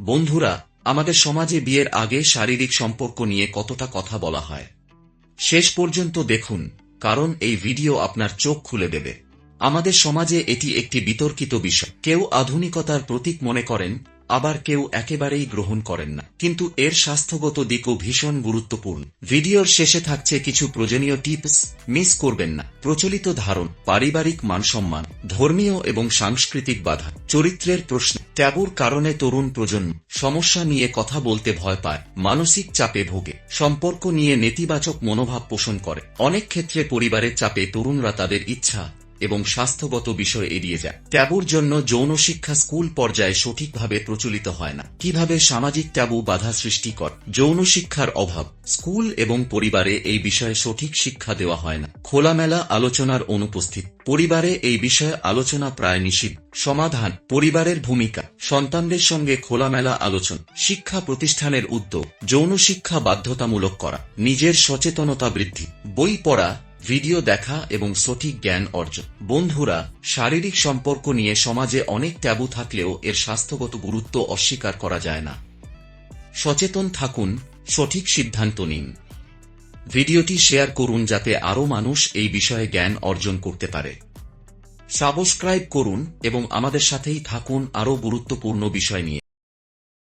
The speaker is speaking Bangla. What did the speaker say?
বন্ধুরা, আমাদের সমাজে বিয়ের আগে শারীরিক সম্পর্ক নিয়ে কতটা কথা বলা হয়? শেষ পর্যন্ত দেখুন, কারণ এই ভিডিও আপনার চোখ খুলে দেবে। আমাদের সমাজে এটি একটি বিতর্কিত বিষয়। কেউ আধুনিকতার প্রতীক মনে করেন, আবার কেউ একেবারেই গ্রহণ করেন না। কিন্তু এর স্বাস্থ্যগত দিকও ভীষণ গুরুত্বপূর্ণ। ভিডিওর শেষে থাকছে কিছু প্রয়োজনীয় টিপস। মিস করবেন না। প্রচলিত ধারণ, পারিবারিক মানসম্মান, ধর্মীয় এবং সাংস্কৃতিক বাধা, চরিত্রের প্রশ্ন। ট্যাবুর কারণে তরুণ প্রজন্ম সমস্যা নিয়ে কথা বলতে ভয় পায়, মানসিক চাপে ভোগে, সম্পর্ক নিয়ে নেতিবাচক মনোভাব পোষণ করে। অনেক ক্ষেত্রে পরিবারের চাপে তরুণরা তাদের ইচ্ছা এবং স্বাস্থ্যগত বিষয় এড়িয়ে যায়। ট্যাবুর জন্য যৌন শিক্ষা স্কুল পর্যায়ে সঠিকভাবে প্রচলিত হয় না। কীভাবে সামাজিক ট্যাবু বাধা সৃষ্টি কর? যৌন শিক্ষার অভাব। স্কুল এবং পরিবারে এই বিষয়ে সঠিক শিক্ষা দেওয়া হয় না। খোলামেলা আলোচনার অনুপস্থিত। পরিবারে এই বিষয়ে আলোচনা প্রায় নিষিদ্ধ। সমাধান। পরিবারের ভূমিকা। সন্তানদের সঙ্গে খোলামেলা আলোচনা। শিক্ষা প্রতিষ্ঠানের উদ্যোগ। যৌন শিক্ষা বাধ্যতামূলক করা। নিজের সচেতনতা বৃদ্ধি। বই পড়া ভিডিও দেখা এবং সঠিক জ্ঞান অর্জন। বন্ধুরা, শারীরিক সম্পর্ক নিয়ে সমাজে অনেক ট্যাবু থাকলেও এর স্বাস্থ্যগত গুরুত্ব অস্বীকার করা যায় না। সচেতন থাকুন, সঠিক সিদ্ধান্ত নিন। ভিডিওটি শেয়ার করুন যাতে আরও মানুষ এই বিষয়ে জ্ঞান অর্জন করতে পারে। সাবস্ক্রাইব করুন এবং আমাদের সাথেই থাকুন আরও গুরুত্বপূর্ণ বিষয় নিয়ে।